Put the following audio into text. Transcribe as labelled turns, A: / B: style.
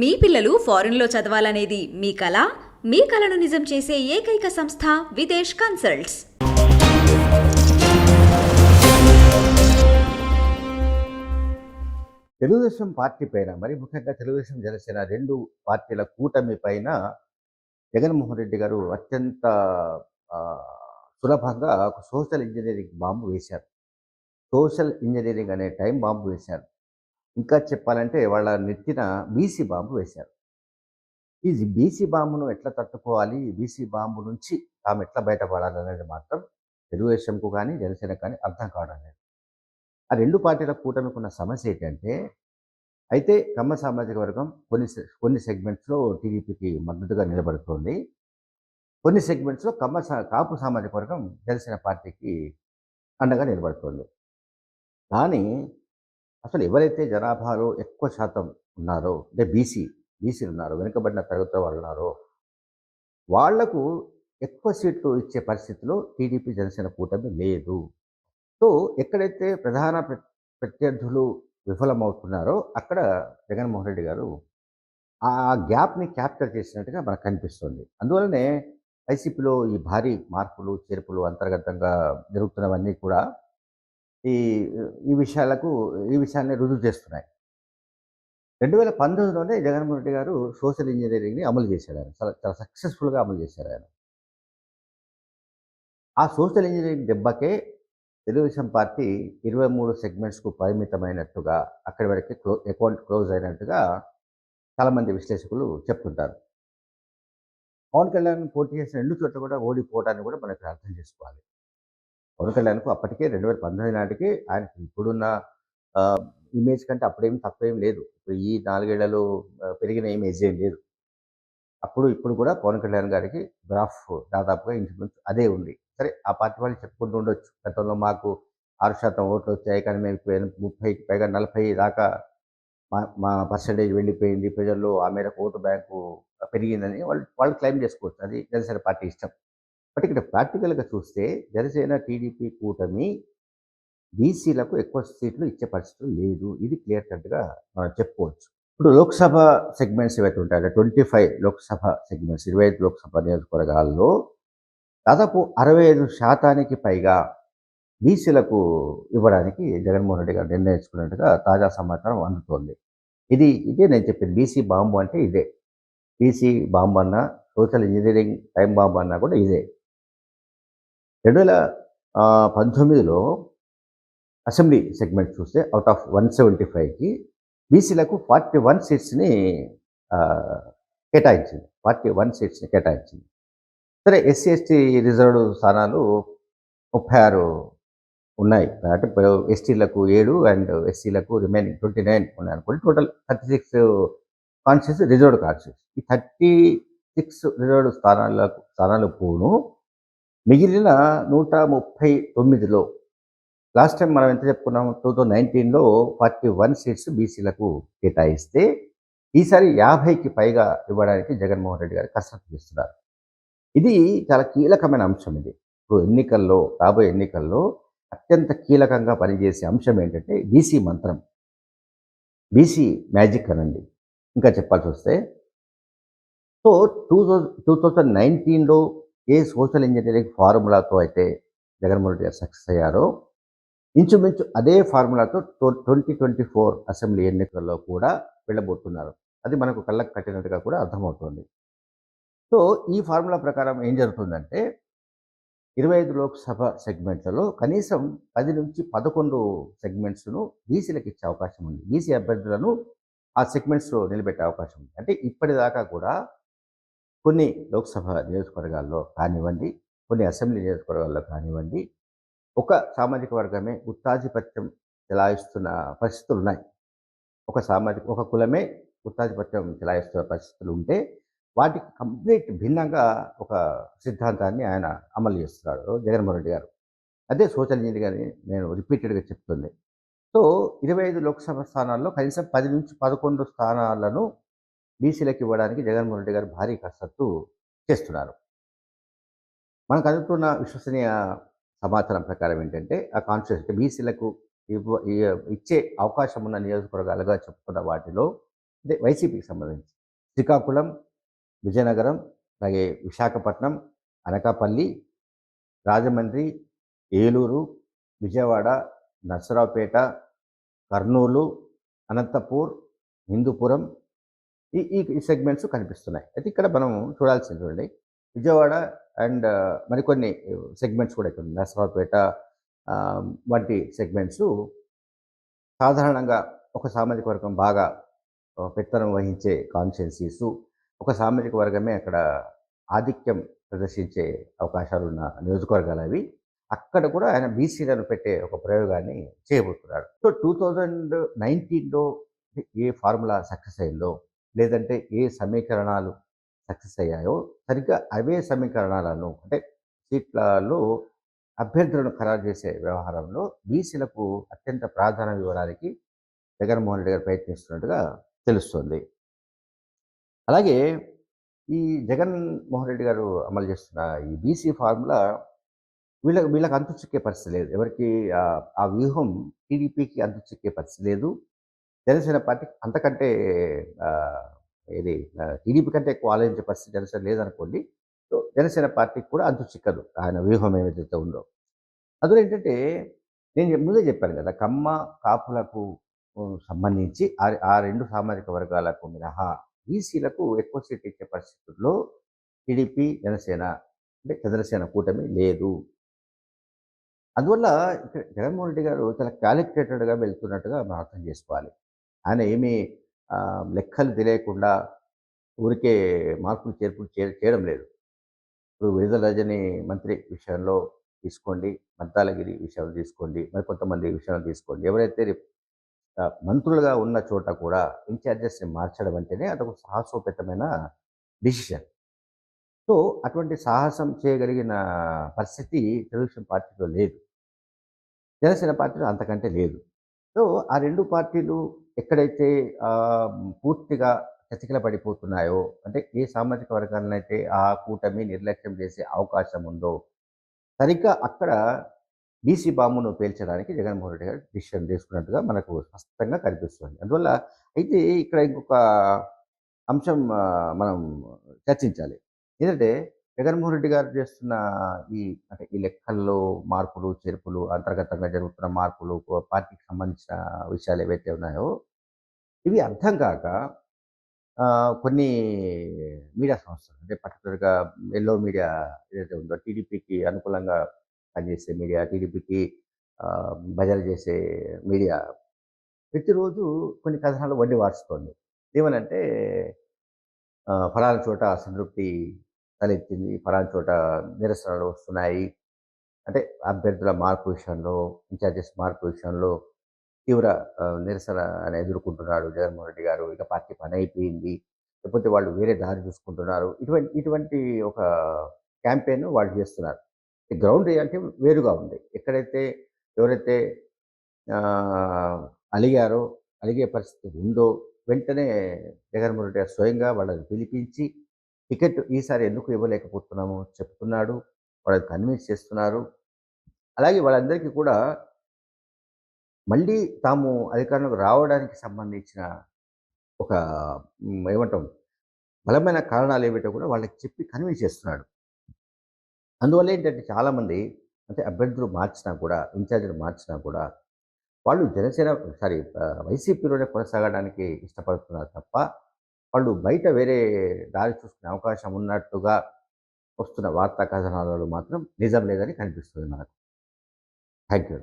A: మీ పిల్లలు ఫారెన్లో చదవాలనేది మీ కళ మీ కళను నిజం చేసే ఏకైక సంస్థ విదేశ్ కన్సల్ట్స్.
B: తెలుగుదేశం పార్టీ పైన మరి ముఖ్యంగా తెలుగుదేశం జనసేన రెండు పార్టీల కూటమి పైన జగన్మోహన్ రెడ్డి గారు అత్యంత సులభంగా ఒక సోషల్ ఇంజనీరింగ్ బాంబు వేశారు. సోషల్ ఇంజనీరింగ్ అనే టైం బాంబు వేశారు. ఇంకా చెప్పాలంటే వాళ్ళ నెత్తిన బీసీ బాంబు వేశారు. ఈ బీసీ బాంబును ఎట్లా తట్టుకోవాలి? బీసీ బాంబు నుంచి తాము ఎట్లా బయటపడాలి అనేది మాత్రం తెలుగుదేశంకు కానీ జనసేన కానీ అర్థం కావడం లేదు ఆ రెండు పార్టీల కూటమికున్న సమస్య ఏంటంటే అయితే కమ్మ సామాజిక వర్గం కొన్ని సె- కొన్ని సెగ్మెంట్స్లో టీడీపీకి మద్దతుగా నిలబడుతోంది. కొన్ని సెగ్మెంట్స్లో కమ్మ సా- కాపు సామాజిక వర్గం జనసేన పార్టీకి అండగా నిలబడుతోంది. కానీ అసలు ఎవరైతే జనాభాలో ఎక్కువ శాతం ఉన్నారో అంటే బీసీ బీసీలు ఉన్నారో వెనుకబడిన తరగతి వాళ్ళు ఉన్నారో వాళ్ళకు ఎక్కువ సీట్లు ఇచ్చే పరిస్థితిలో టీడీపీ జనసేన కూటమి లేదు. సో ఎక్కడైతే ప్రధాన ప్ర- ప్రత్యర్థులు విఫలమవుతున్నారో అక్కడ జగన్మోహన్ రెడ్డి గారు ఆ గ్యాప్ని క్యాప్చర్ చేసినట్టుగా మనకు కనిపిస్తుంది. అందువలనే వైసీపీలో ఈ భారీ మార్పులు చేర్పులు అంతర్గతంగా జరుగుతున్నవన్నీ కూడా ఈ ఈ విషయాలకు ఈ విషయాన్ని రుజువు చేస్తున్నాయి. రెండు వేల పంతొమ్మిదిలోనే జగన్మోహన్ రెడ్డి గారు సోషల్ ఇంజనీరింగ్ని అమలు చేశారు ఆయన. చాలా చాలా సక్సెస్ఫుల్గా అమలు చేశారు ఆయన. ఆ సోషల్ ఇంజనీరింగ్ దెబ్బకే తెలుగుదేశం పార్టీ ఇరవై మూడు సెగ్మెంట్స్కు పరిమితమైనట్టుగా అక్కడి వరకు క్లో అకౌంట్ క్లోజ్ అయినట్టుగా చాలామంది విశ్లేషకులు చెప్తుంటారు. పవన్ కళ్యాణ్ పోటీ చేసిన రెండు చోట్ల కూడా ఓడిపోవడాన్ని కూడా మనకు అర్థం చేసుకోవాలి. పవన్ కళ్యాణ్కు అప్పటికే రెండు వేల పంతొమ్మిది నాటికి ఆయన ఇప్పుడున్న ఇమేజ్ కంటే అప్పుడేం తప్పేం లేదు. ఇప్పుడు ఈ నాలుగేళ్ళలో పెరిగిన ఇమేజ్ ఏం లేదు. అప్పుడు ఇప్పుడు కూడా పవన్ కళ్యాణ్ గారికి గ్రాఫ్ దాదాపుగా ఇంచుమించు అదే ఉంది. సరే ఆ పార్టీ వాళ్ళు చెప్పుకుంటూ ఉండొచ్చు. గతంలో మాకు ఆరు శాతం ఓట్లు వచ్చాయి కానీ మేము ముప్పై ముప్పైకి పైగా నలభై దాకా మా మా పర్సంటేజ్ వెళ్ళిపోయింది. ప్రజల్లో ఆ మేరకు ఓటు బ్యాంకు పెరిగిందని వాళ్ళు వాళ్ళు క్లెయిమ్ చేసుకోవచ్చు. అది జనసేన పార్టీ ఇష్టం. బట్ ఇక్కడ ప్రాక్టికల్గా చూస్తే జనసేన టీడీపీ కూటమి బీసీలకు ఎక్కువ సీట్లు ఇచ్చే పరిస్థితి లేదు. ఇది క్లియర్ కట్గా మనం చెప్పుకోవచ్చు. ఇప్పుడు లోక్సభ సెగ్మెంట్స్ ఏవైతే ఉంటాయో ట్వంటీ ఫైవ్ లోక్సభ సెగ్మెంట్స్ ఇరవై ఐదు లోక్సభ నియోజకవర్గాల్లో దాదాపు అరవై ఐదు శాతానికి పైగా బీసీలకు ఇవ్వడానికి జగన్మోహన్ రెడ్డి గారు నిర్ణయించుకున్నట్టుగా తాజా సమాచారం అందుతోంది. ఇది ఇదే నేను చెప్పింది. బీసీ బాంబు అంటే ఇదే. బీసీ బాంబు అన్నా సోషల్ ఇంజనీరింగ్ టైం బాంబు అన్నా కూడా ఇదే. రెండు వేల పంతొమ్మిదిలో అసెంబ్లీ సెగ్మెంట్ చూస్తే అవుట్ ఆఫ్ వన్ సెవెంటీ ఫైవ్కి బీసీలకు ఫార్టీ వన్ సీట్స్ని కేటాయించింది. ఫార్టీ వన్ సీట్స్ని కేటాయించింది. సరే ఎస్సీ ఎస్టీ రిజర్వ్డ్ స్థానాలు ముప్పై ఆరు ఉన్నాయి. అంటే ఎస్టీలకు ఏడు అండ్ ఎస్సీలకు రిమైనింగ్ ట్వంటీ నైన్ ఉన్నాయి అనుకోండి. Total thirty six conscious reserved conscious ఈ థర్టీ సిక్స్ రిజర్వ్డ్ స్థానాలకు స్థానాలు పోను. మిగిలిన నూట ముప్పై తొమ్మిదిలో లాస్ట్ టైం మనం ఎంత చెప్పుకున్నాం టూ థౌజండ్ నైన్టీన్లో ఫార్టీ వన్ సీట్స్ బీసీలకు కేటాయిస్తే ఈసారి యాభైకి పైగా ఇవ్వడానికి జగన్మోహన్ రెడ్డి గారు కసరత్తు చేస్తున్నారు. ఇది చాలా కీలకమైన అంశం ఇది. ఇప్పుడు ఎన్నికల్లో రాబోయే ఎన్నికల్లో అత్యంత కీలకంగా పనిచేసే అంశం ఏంటంటే బీసీ మంత్రం. బీసీ మ్యాజిక్ అనండి. ఇంకా చెప్పాల్సి వస్తే so two thousand two thousand నైన్టీన్లో ఏ సోషల్ ఇంజనీరింగ్ ఫార్ములాతో అయితే జగన్మోహన్ రెడ్డి గారు సక్సెస్ అయ్యారో ఇంచుమించు అదే ఫార్ములాతో ట్వంటీ ట్వంటీ ఫోర్ అసెంబ్లీ ఎన్నికల్లో కూడా వెళ్ళబోతున్నారు. అది మనకు కళ్ళకు కట్టినట్టుగా కూడా అర్థమవుతుంది. సో ఈ ఫార్ములా ప్రకారం ఏం జరుగుతుందంటే ఇరవై ఐదు లోక్సభ సెగ్మెంట్లలో కనీసం పది నుంచి పదకొండు సెగ్మెంట్స్ను బీసీలకు ఇచ్చే అవకాశం ఉంది. బీసీ అభ్యర్థులను ఆ సెగ్మెంట్స్లో నిలబెట్టే అవకాశం ఉంది. అంటే ఇప్పటిదాకా కూడా కొన్ని లోక్సభ నియోజకవర్గాల్లో కానివ్వండి కొన్ని అసెంబ్లీ నియోజకవర్గాల్లో కానివ్వండి ఒక సామాజిక వర్గమే గుత్తాధిపత్యం చెలాయిస్తున్న పరిస్థితులు ఉన్నాయి ఒక సామాజిక ఒక కులమే గుత్తాధిపత్యం చెలాయిస్తున్న పరిస్థితులు ఉంటే వాటికి కంప్లీట్ భిన్నంగా ఒక సిద్ధాంతాన్ని ఆయన అమలు చేస్తున్నాడు జగన్మోహన్ రెడ్డి గారు. అదే సోషల్ ఇంజనీర్ అని నేను రిపీటెడ్గా చెప్తుంది. సో ఇరవై ఐదు లోక్సభ స్థానాల్లో కనీసం పది నుంచి పదకొండు స్థానాలను బీసీలకు ఇవ్వడానికి జగన్మోహన్ రెడ్డి గారు భారీ కసరత్తు చేస్తున్నారు. మనకు అందుతున్న విశ్వసనీయ సమాచారం ప్రకారం ఏంటంటే ఆ కాన్స్టిట్యూషన్ బీసీలకు ఇవ్వ ఇచ్చే అవకాశం ఉన్న నియోజకవర్గాలుగా చెప్పుకున్న వాటిలో అంటే వైసీపీకి సంబంధించి శ్రీకాకుళం విజయనగరం అలాగే విశాఖపట్నం అనకాపల్లి రాజమండ్రి ఏలూరు విజయవాడ నర్సరావుపేట కర్నూలు అనంతపూర్ హిందూపురం ఈ ఈ సెగ్మెంట్స్ కనిపిస్తున్నాయి. అయితే ఇక్కడ మనం చూడాల్సింది చూడండి విజయవాడ అండ్ మరికొన్ని సెగ్మెంట్స్ కూడా ఇక్కడ నరసరావుపేట వంటి సెగ్మెంట్స్ సాధారణంగా ఒక సామాజిక వర్గం బాగా పెత్తనం వహించే కాన్స్టిట్యున్సీస్ ఒక సామాజిక వర్గమే అక్కడ ఆధిక్యం ప్రదర్శించే అవకాశాలు ఉన్న నియోజకవర్గాలు అవి. అక్కడ కూడా ఆయన బీసీలను పెట్టే ఒక ప్రయోగాన్ని చేయబోతున్నాడు సో టూ థౌజండ్ నైన్టీన్లో ఏ ఫార్ములా సక్సెస్ అయిందో లేదంటే ఏ సమీకరణాలు సక్సెస్ అయ్యాయో సరిగ్గా అవే సమీకరణాలను అంటే సీట్లలో అభ్యర్థులను ఖరారు చేసే వ్యవహారంలో బీసీలకు అత్యంత ప్రాధాన్యం ఇవ్వడానికి జగన్మోహన్ రెడ్డి గారు ప్రయత్నిస్తున్నట్టుగా తెలుస్తుంది. అలాగే ఈ జగన్మోహన్ రెడ్డి గారు అమలు చేస్తున్న ఈ బీసీ ఫార్ములా వీళ్ళకి వీళ్ళకి అంతు చిక్కే పరిస్థితి లేదు. ఎవరికి ఆ- వ్యూహం టీడీపీకి అంతు చిక్కే పరిస్థితి లేదు. జనసేన పార్టీ అంతకంటే ఇది టీడీపీ కంటే ఎక్కువ ఆలోచించే పరిస్థితి జనసేన లేదనుకోండి సో జనసేన పార్టీకి కూడా అంతు చిక్కదు. ఆయన వ్యూహం ఏదైతే ఉందో. అందులో ఏంటంటే నేను ముందే చెప్పాను కదా కమ్మ కాపులకు సంబంధించి ఆ ఆ రెండు సామాజిక వర్గాలకు మినహా బీసీలకు ఎక్కువ సీట్ ఇచ్చే పరిస్థితుల్లో టీడీపీ జనసేన అంటే చంద్రసేన కూటమి లేదు. అందువల్ల ఇక్కడ జగన్మోహన్ రెడ్డి గారు చాలా క్యాలిక్యులేటెడ్గా వెళ్తున్నట్టుగా మనం అర్థం చేసుకోవాలి. ఆయన ఏమీ లెక్కలు తెలియకుండా ఊరికే మార్పులు చేర్పులు చే చేయడం లేదు. ఇప్పుడు విడుదల రజని మంత్రి విషయంలో తీసుకోండి మంతాలగిరి విషయంలో తీసుకోండి మరి కొంతమంది విషయంలో తీసుకోండి. ఎవరైతే మంత్రులుగా ఉన్న చోట కూడా ఇన్ఛార్జెస్ని మార్చడం అంటేనే అదొక సాహసోపేతమైన డిసిషన్. సో అటువంటి సాహసం చేయగలిగిన పరిస్థితి తెలుగుదేశం పార్టీలో లేదు. జనసేన పార్టీలో అంతకంటే లేదు. సో ఆ రెండు పార్టీలు ఎక్కడైతే పూర్తిగా చతికిల పడిపోతున్నాయో అంటే ఏ సామాజిక వర్గాలనైతే అయితే ఆ కూటమి నిర్లక్ష్యం చేసే అవకాశం ఉందో సరిగ్గా అక్కడ బీసీ బాంబును పేల్చడానికి జగన్మోహన్ రెడ్డి గారు డిసిషన్ తీసుకున్నట్టుగా మనకు స్పష్టంగా కనిపిస్తుంది. అందువల్ల అయితే ఇక్కడ ఇంకొక అంశం మనం చర్చించాలి. ఏంటంటే జగన్మోహన్ రెడ్డి గారు చేస్తున్న ఈ అంటే ఈ లెక్కల్లో మార్పులు చేర్పులు అంతర్గతంగా జరుగుతున్న మార్పులు పార్టీకి సంబంధించిన విషయాలు ఏవైతే ఉన్నాయో ఇవి అర్థం కాక కొన్ని మీడియా సంస్థలు అంటే పర్టికులర్గా ఎల్లో మీడియా ఏదైతే ఉందో టీడీపీకి అనుకూలంగా పనిచేసే మీడియా టీడీపీకి బజారు చేసే మీడియా ప్రతిరోజు కొన్ని కథనాలు వడ్డీ వార్చుతోంది ఏమనంటే ఆ, చోట అసంతృప్తి తలెత్తింది ఫలానా చోట నిరసనలు వస్తున్నాయి. అంటే అభ్యర్థుల మార్పు విషయంలో ఇన్ఛార్జెస్ మార్పు విషయంలో తీవ్ర నిరసన అని ఎదుర్కొంటున్నాడు జగన్మోహన్ రెడ్డి గారు. ఇక పార్టీ పని అయిపోయింది. లేకపోతే వాళ్ళు వేరే దారి చూసుకుంటున్నారు. ఇటువంటి ఇటువంటి ఒక క్యాంపెయిన్ వాళ్ళు చేస్తున్నారు. గ్రౌండ్ అంటే వేరుగా ఉంది. ఎక్కడైతే ఎవరైతే అలిగారో అలిగే పరిస్థితి ఉందో వెంటనే జగన్మోహన్ రెడ్డి గారు స్వయంగా వాళ్ళని పిలిపించి టికెట్ ఈసారి ఎందుకు ఇవ్వలేకపోతున్నామో చెప్తున్నాడు. వాళ్ళని కన్విన్స్ చేస్తున్నారు. అలాగే వాళ్ళందరికీ కూడా మళ్ళీ తాము అధికారంలోకి రావడానికి సంబంధించిన ఒక ఏమంటాం బలమైన కారణాలు ఏమిటో కూడా వాళ్ళకి చెప్పి కన్విన్స్ చేస్తున్నాడు. అందువల్ల ఏంటంటే చాలామంది అంటే అభ్యర్థులు మార్చినా కూడా ఇన్ఛార్జీలు మార్చినా కూడా వాళ్ళు జనసేన సారీ వైసీపీలోనే కొనసాగడానికి ఇష్టపడుతున్నారు తప్ప వాళ్ళు బయట వేరే దారి చూసుకునే అవకాశం ఉన్నట్టుగా వస్తున్న వార్తా కథనాలలో మాత్రం నిజం లేదని కనిపిస్తుంది మనకు. Thank you